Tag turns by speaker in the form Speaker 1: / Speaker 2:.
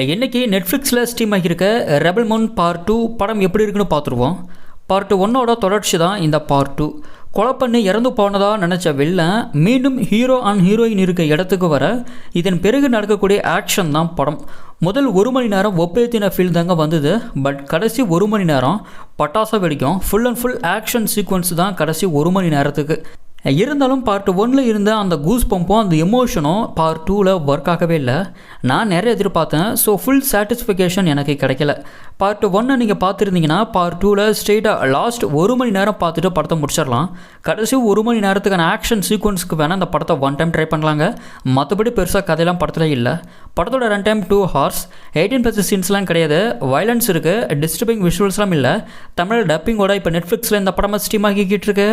Speaker 1: இன்றைக்கி நெட்ஃப்ளிக்ஸில் ஸ்ட்ரீம் ஆகியிருக்க ரெபல் மோன் பார்ட் டூ படம் எப்படி இருக்குன்னு பார்த்துருவோம். பார்ட் ஒன்னோட தொடர்ச்சி தான் இந்த பார்ட் டூ கொலை பண்ணி இறந்து போனதாக நினச்ச வில்லன் மீண்டும் ஹீரோ அண்ட் ஹீரோயின் இருக்க இடத்துக்கு வர இதன் பிறகு நடக்கக்கூடிய ஆக்ஷன் தான் படம். முதல் ஒரு மணி நேரம் ஒப்பேத்தின ஃபீல் தாங்க வந்தது பட் கடைசி ஒரு மணி நேரம் பட்டாசா வெடிக்கும். Full and full action sequence தான் கடைசி ஒரு மணி நேரத்துக்கு. இருந்தாலும் பார்ட் ஒன்னில் இருந்த அந்த கூஸ் பம்பும் அந்த எமோஷனும் பார்ட் டூவில் ஒர்க் ஆகவே இல்லை. நான் நிறைய எதிர்பார்த்தேன். ஸோ ஃபுல் சாட்டிஸ்ஃபிகேஷன் எனக்கு கிடைக்கல. பார்ட் ஒன்னை நீங்கள் பார்த்துருந்தீங்கன்னா பார்ட் டூவில் ஸ்ட்ரெயிட்டாக லாஸ்ட் ஒரு மணி நேரம் பார்த்துட்டு படத்தை முடிச்சிடலாம். கடைசி ஒரு மணி நேரத்துக்கான ஆக்ஷன் சீக்வன்ஸுக்கு வேணால் அந்த படத்தை ஒன் டைம் ட்ரை பண்ணலாங்க. மற்றபடி பெருசாக கதையெல்லாம் படத்தில் இல்லை. படத்தோட run time two hours eighteen plus சீன்ஸ்லாம் கிடையாது. வயலன்ஸ் இருக்குது டிஸ்டர்பிங் விஷுவல்ஸ்லாம் இல்லை. தமிழ் டப்பிங்கோட இப்போ நெட்ஃப்ளிக்ஸில் இந்த படமாக ஸ்ட்ரீம் ஆகிக்கிட்டு இருக்கு.